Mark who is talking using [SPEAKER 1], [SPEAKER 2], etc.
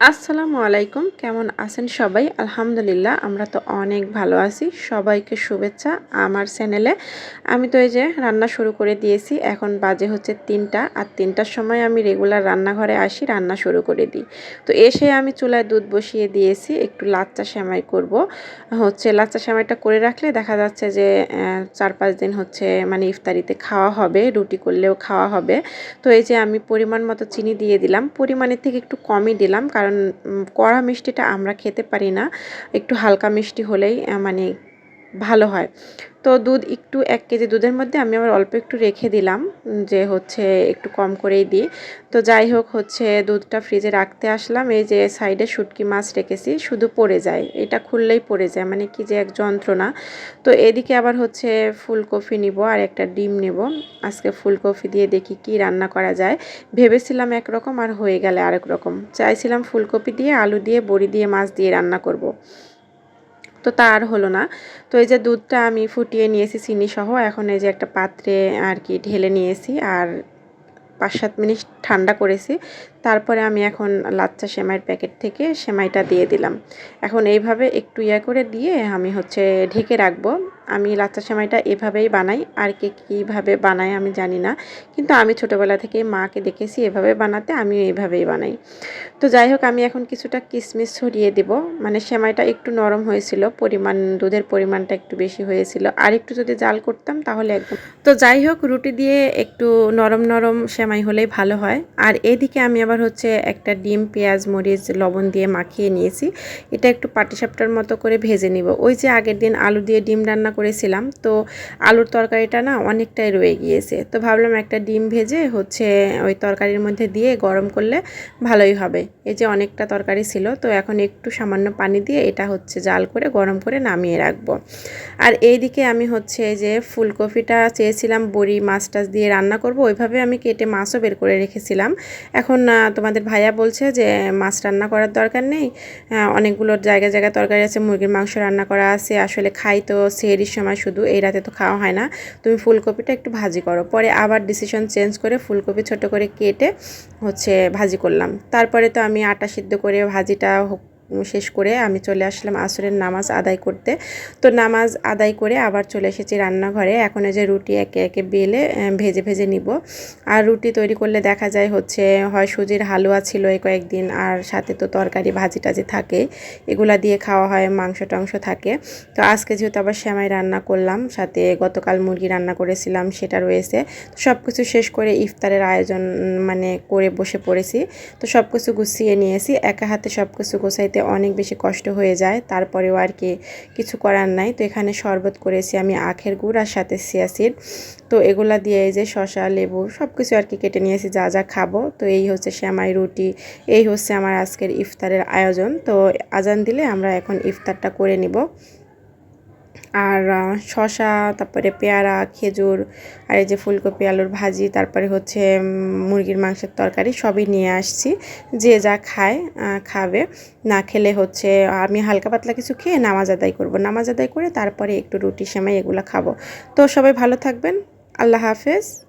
[SPEAKER 1] আসসালামু আলাইকুম, কেমন আছেন সবাই? আলহামদুলিল্লাহ, আমরা তো অনেক ভালো আছি। সবাইকে শুভেচ্ছা আমার চ্যানেলে। আমি তো এই যে রান্না শুরু করে দিয়েছি। এখন বাজে হচ্ছে তিনটা। আর তিনটার সময় আমি রেগুলার রান্নাঘরে আসি, রান্না শুরু করে দিই। তো এসে আমি চুলায় দুধ বসিয়ে দিয়েছি। একটু লাচ্চা সেমাই করব। হচ্ছে লাচ্চা সেমাইটা করে রাখলে দেখা যাচ্ছে যে চার পাঁচ দিন হচ্ছে মানে ইফতারিতে খাওয়া হবে, রুটি করলেও খাওয়া হবে। তো এই যে আমি পরিমাণ মতো চিনি দিয়ে দিলাম। পরিমাণের থেকে একটু কমই দিলাম। কারণ কারণ কড়া মিষ্টিটা আমরা খেতে পারি না। একটু হালকা মিষ্টি হলেই মানে ভালো হয়। তো দুধ একটু এক কেজি দুধের মধ্যে আমি আবার অল্প একটু রেখে দিলাম, যে হচ্ছে একটু কম করেই দিই। তো যাই হোক হচ্ছে দুধটা ফ্রিজে রাখতে আসলাম, এই যে সাইডে শুটকি মাছ রেখেছি, শুধু পড়ে যায়, এটা খুললেই পড়ে যায় মানে কি যে এক যন্ত্রণা। তো এদিকে আবার হচ্ছে ফুলকপি নিব আর একটা ডিম নেব, আজকে ফুলকপি দিয়ে দেখি কি রান্না করা যায়। ভেবেছিলাম একরকম আর হয়ে গেলে আরেক রকম। চাইছিলাম ফুলকপি দিয়ে, আলু দিয়ে, বড়ি দিয়ে, মাছ দিয়ে রান্না করব। তো তা আর হলো না। তো এই যে দুধটা আমি ফুটিয়ে নিয়েছি চিনি সহ এখন এই যে একটা পাত্রে আর কি ঢেলে নিয়েছি আর পাঁচ সাত মিনিট ঠান্ডা করেছি। তারপরে আমি এখন লাচ্চা সেমাইয়ের প্যাকেট থেকে সেমাইটা দিয়ে দিলাম। এখন এইভাবে একটু ইয়ে করে দিয়ে আমি হচ্ছে ঢেকে রাখব। আমি লাচ্চা সেমাইটা এভাবেই বানাই, আর কে কীভাবে বানাই আমি জানি না। কিন্তু আমি ছোটোবেলা থেকে মাকে দেখেছি এভাবে বানাতে, আমিও এইভাবেই বানাই। তো যাই হোক, আমি এখন কিছুটা কিশমিশ ছড়িয়ে দেব। মানে সেমাইটা একটু নরম হয়েছিল, পরিমাণ, দুধের পরিমাণটা একটু বেশি হয়েছিল। আর একটু যদি জাল করতাম তাহলে একদম তো যাই হোক, রুটি দিয়ে একটু নরম নরম সেমাই হলেই ভালো হয়। আর এদিকে আমি আবার হচ্ছে একটা ডিম, পেঁয়াজ, মরিচ, লবণ দিয়ে মাখিয়ে নিয়েছি। এটা একটু পাটিসাপটার মতো করে ভেজে নিব। ওই যে আগের দিন আলু দিয়ে ডিম রান্না করেছিলাম। তো আলুর তরকারিটা না অনেকটাই রয়ে গিয়েছে। তো ভাবলাম একটা ডিম ভেজে হচ্ছে ওই তরকারির মধ্যে দিয়ে গরম করলে ভালোই হবে। এই যে অনেকটা তরকারি ছিল, তো এখন একটু সামান্য পানি দিয়ে এটা হচ্ছে জাল করে গরম করে নামিয়ে রাখব। আর এই দিকে আমি হচ্ছে যে ফুলকপিটা চেয়েছিলাম, বড়ি, মাছ টাছ দিয়ে রান্না করব, ওইভাবে আমি কেটে মাছও বের করে রেখেছিলাম। এখন তোমাদের ভাইয়া বলছে যে মাছ রান্না করার দরকার নেই। অনেকগুলো জায়গায় জায়গায় তরকারি আছে, মুরগির মাংস রান্না করা আছে, আসলে খাই তো সেহরির সময় শুধু এই রাতে তো খাওয়া হয় না। তুমি ফুলকপিটা একটু ভাজি করো। পরে আবার ডিসিশন চেঞ্জ করে ফুলকপি ছোট করে কেটে হচ্ছে ভাজি করলাম। তারপরে তো আমি আটা সিদ্ধ করে ভাজিটা শেষ করে আমি চলে আসলাম আসরের নামাজ আদায় করতে। তো নামাজ আদায় করে আবার চলে এসেছি রান্নাঘরে। এখন যে রুটি একে একে বেলে ভেজে ভেজে নিব। আর রুটি তৈরি করলে দেখা যায় হচ্ছে, হয় সুজির হালুয়া ছিল এই কয়েকদিন, আর সাথে তো তরকারি, ভাজি টাজি থাকে। এগুলা দিয়ে খাওয়া হয়, মাংস টাংস থাকে। তো আজকে যেহেতু আবার শ্যামাই রান্না করলাম, সাথে গতকাল মুরগি রান্না করেছিলাম, সেটা রয়েছে। তো সব কিছু শেষ করে ইফতারের আয়োজন মানে করে বসে পড়েছি। তো সব কিছু গুছিয়ে নিয়েছি, একা হাতে সব কিছু গোছাইতে অনেক বেশি কষ্ট হয়ে যায়, তারপরেও আর কি কিছু করার নাই। তো এখানে শরবত করেছি আমি আখের গুড় আর সাথে সিয়াসিড তো এগুলা দিয়ে এই যে শশা লেবু সব কিছু আর কি কেটে নিয়েছি, যা যা খাব। তো এই হচ্ছে শ্যামাই রুটি, এই হচ্ছে আমার আজকের ইফতারের আয়োজন। তো আজান দিলে আমরা এখন ইফতারটা করে নিব। আর শশা তারপরে পেয়ারা, খেজুর, আর এই যে ফুলকপি, আলুর ভাজি, তারপরে হচ্ছে মুরগির মাংসের তরকারি সবই নিয়ে আসছি। যে যা খায় খাবে। না খেলে হচ্ছে, আমি হালকা পাতলা কিছু খেয়ে নামাজ আদায় করব। নামাজ আদায় করে তারপরে একটু রুটি সেমাই এগুলো খাব। তো সবাই ভালো থাকবেন। আল্লাহ হাফেজ।